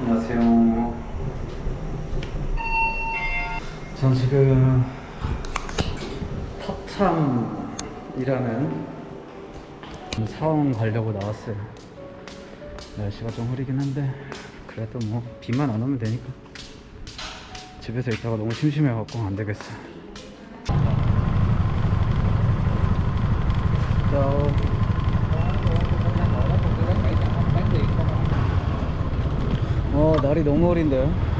안녕하세요. 전 지금 터참이라는 사원 가려고 나왔어요. 날씨가 좀 흐리긴 한데 그래도 뭐 비만 안 오면 되니까 집에서 있다가 너무 심심해갖고 안 되겠어. 요 어 날이 너무 흐린데요.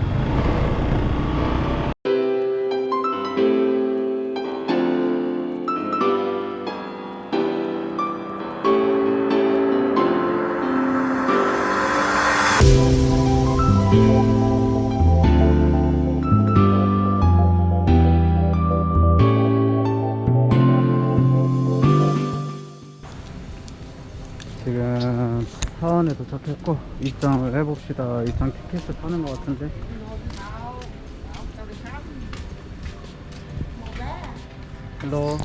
도착했고 입장을 해봅시다. 입장 티켓을 파는 것 같은데. 헬로,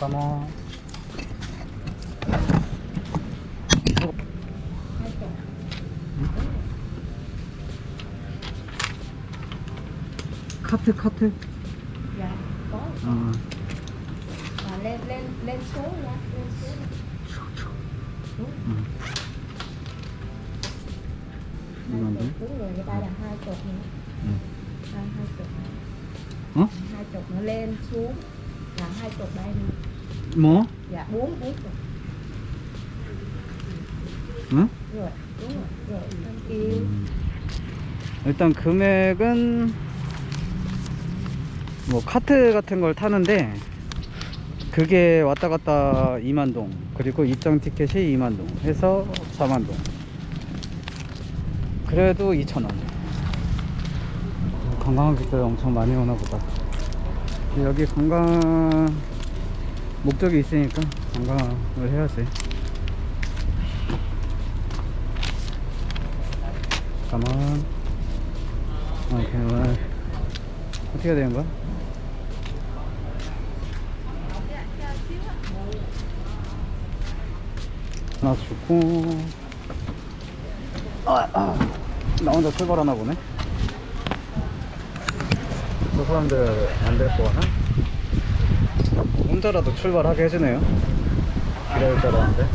까모. 카트 카트. Dạ, có. 어. À, lên lên lên số nha, lên số. 음. Đúng rồi, người ta là hai chục nữa. 응. Hai hai chục. 어? Hai chục nó lên xuống là hai chục đây nè. 뭐? Dạ bốn bốn chục. 응? Rồi, đúng rồi. Rồi, thank you. 일단 금액은 뭐 카트 같은 걸 타는데 그게 왔다 갔다 2만 동 그리고 입장 티켓이 2만 동 해서 4만 동 그래도 2천 원 관광객들 엄청 많이 오나 보다 여기 관광 목적이 있으니까 관광을 해야지 가만 오케이 와. 어떻게 해야 되는 거야? 하나 주고 아, 아. 나 혼자 출발하나 보네. 저 사람들 안될거 하나? 혼자라도 출발하게 해주네요. 기다릴 줄 알았는데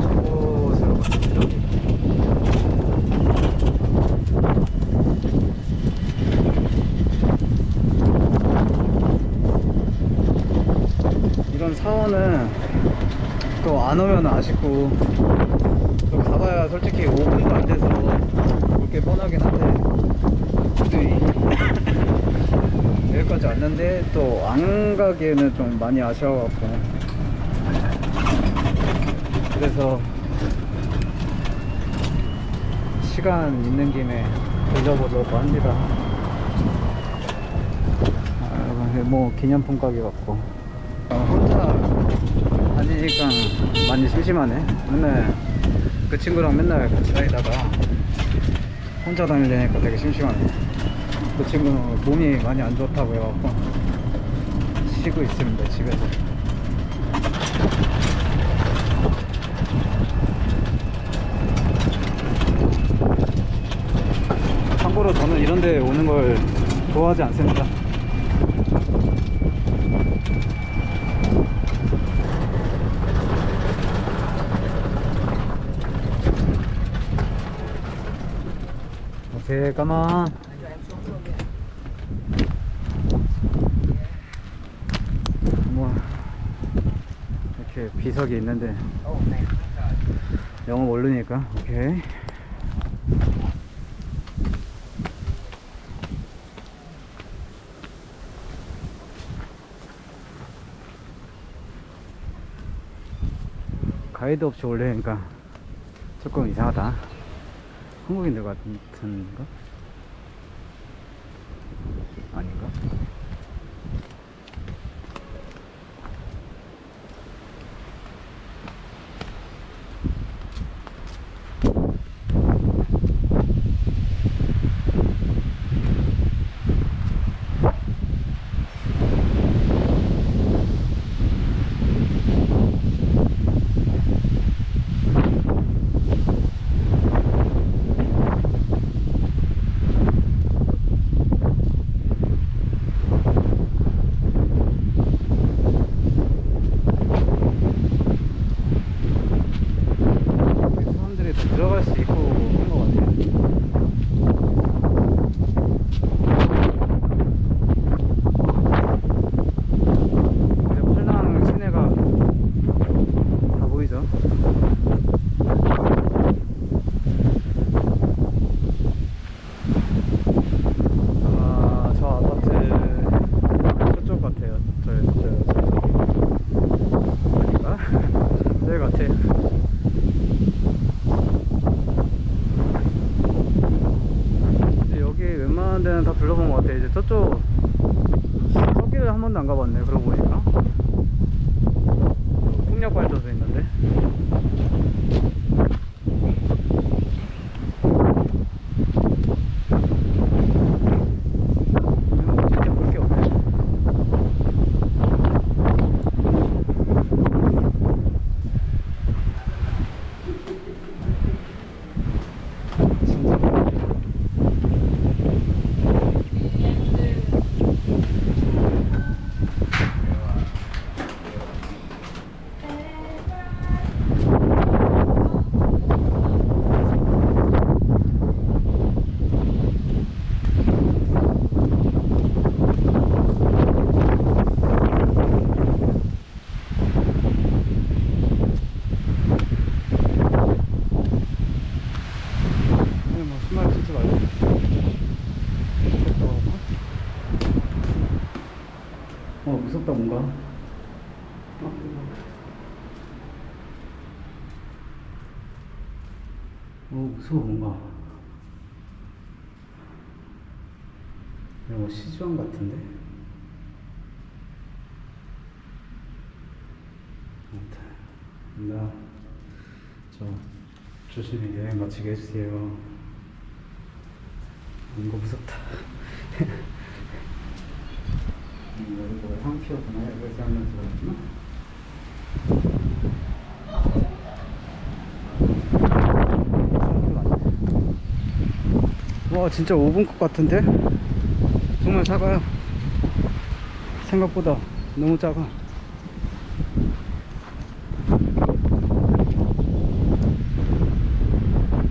저곳으로 가시죠 이런 사원은 또 안 오면 아쉽고 또 가봐야 솔직히 5분도 안 돼서 올게 뻔하긴 한데 여기까지 왔는데 또 안 가기에는 좀 많이 아쉬워갖고. 그래서 시간 있는 김에 돌려보려고 합니다. 아, 뭐 기념품 가게 같고. 어, 혼자 다니니까 많이 심심하네. 맨날 그 친구랑 맨날 같이 다니다가 혼자 다니려니까 되게 심심하네. 그 친구는 몸이 많이 안 좋다고 해갖고 쉬고 있습니다 집에서. 참고로 저는 이런 데 오는 걸 좋아하지 않습니다 오케이 까만. 뭐 이렇게 비석이 있는데. 영어 모르니까. 오케이. 가이드 없이 올래니까. 조금 이상하다 한국인들 같은가? 데는 다 둘러본 것 같아. 이제 저쪽 저기를 한 번도 안 가봤네. 그러고 보니까 풍력 발전소 있는데. 음, 진짜 볼 게 없네. 진짜. 아니 뭐 신발 신지 말고 이렇게 나가고. 어 무섭다 뭔가 어? 어 무서워 뭔가. 이거 뭐 시주한 같은데? 아무튼 나 저 조심히 여행 마치게 해주세요. 이거 무섭다. 이거 뭐 황피였구나. 이거 생각나서 그랬구나 와 진짜 5분 컷 같은데? 정말 작아요 생각보다 너무 작아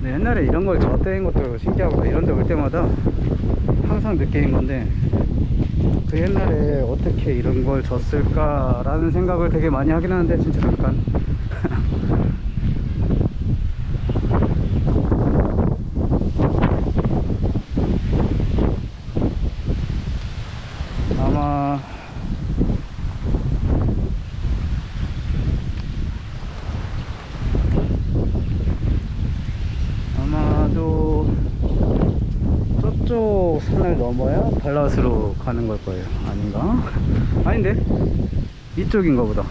네, 옛날에 이런 걸 저때인 것도 신기하고 이런 데 올 때마다 항상 느끼는 건데 그 옛날에 어떻게 이런 걸 줬을까 라는 생각을 되게 많이 하긴 하는데 진짜 잠깐 아마 아마도 저쪽 산을 넘어야 달랏으로 가는 걸 거예요. 아닌가? 아닌데? 이쪽인가 보다.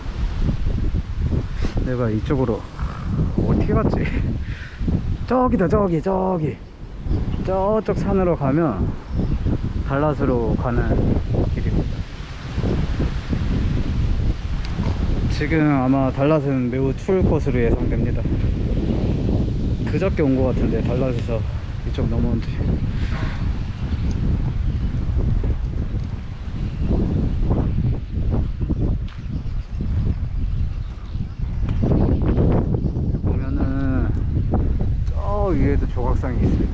내가 이쪽으로 어떻게 갔지? 저기다, 저기, 저기. 저쪽 산으로 가면 달랏으로 가는 길입니다. 지금 아마 달랏은 매우 추울 것으로 예상됩니다. 그저께 온 것 같은데 달랏에서 이쪽 넘어온 지 보면은 저 위에도 조각상이 있어요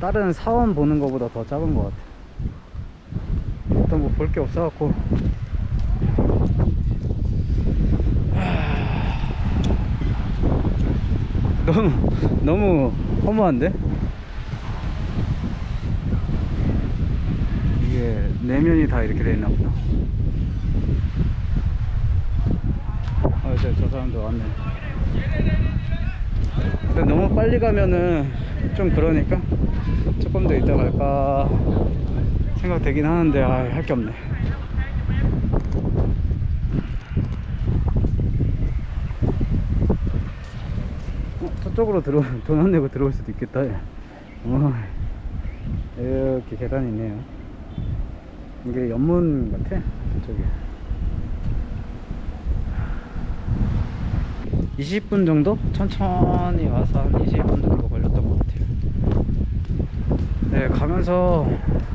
다른 사원 보는 것보다 더 작은 것 같아 일단 뭐 볼 게 없어갖고 너무 너무 허무한데? 이게 내면이 다 이렇게 돼 있나 보다. 아 이제 저 사람도 왔네. 근데 너무 빨리 가면은 좀 그러니까 조금 더 이따 갈까 생각되긴 하는데 아, 할 게 없네 어, 저쪽으로 들어 돈 안 내고 들어올 수도 있겠다 어, 이렇게 계단이 있네요 이게 연문 같아 저쪽에 20분 정도? 천천히 와서 한 20분 정도 걸렸던 것 같아요. 네, 가면서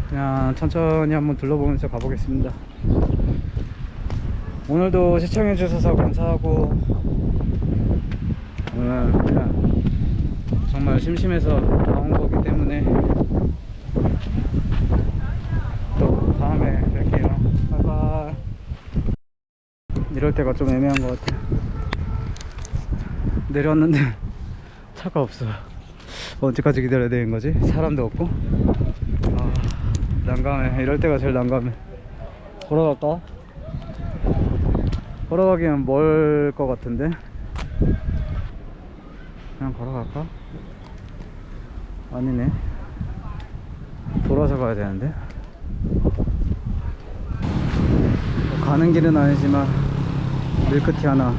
그냥 천천히 한번 둘러보면서 가보겠습니다. 오늘도 시청해주셔서 감사하고, 오늘 정말 심심해서 나온 거기 때문에 또 다음에 뵐게요. 바이바이. 이럴 때가 좀 애매한 것 같아요. 내려왔는데 차가 없어 언제까지 기다려야 되는 거지? 사람도 없고 아 난감해 이럴 때가 제일 난감해 걸어갈까? 걸어가기엔 멀 것 같은데 그냥 걸어갈까? 아니네. 돌아서 가야 되는데. 가는 길은 아니지만 밀크티 하나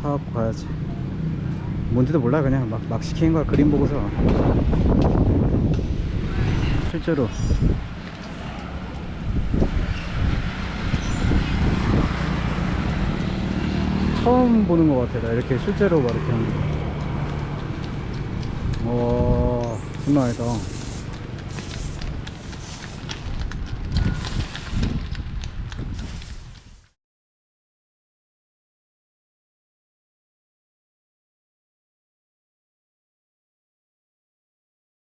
사갖고 가야지. 뭔지도 몰라 그냥. 막, 막 시키는 거야 그림 보고서. 실제로. 처음 보는 것 같아 나. 이렇게 실제로 막 이렇게 하는 거. 와, 장난 아니다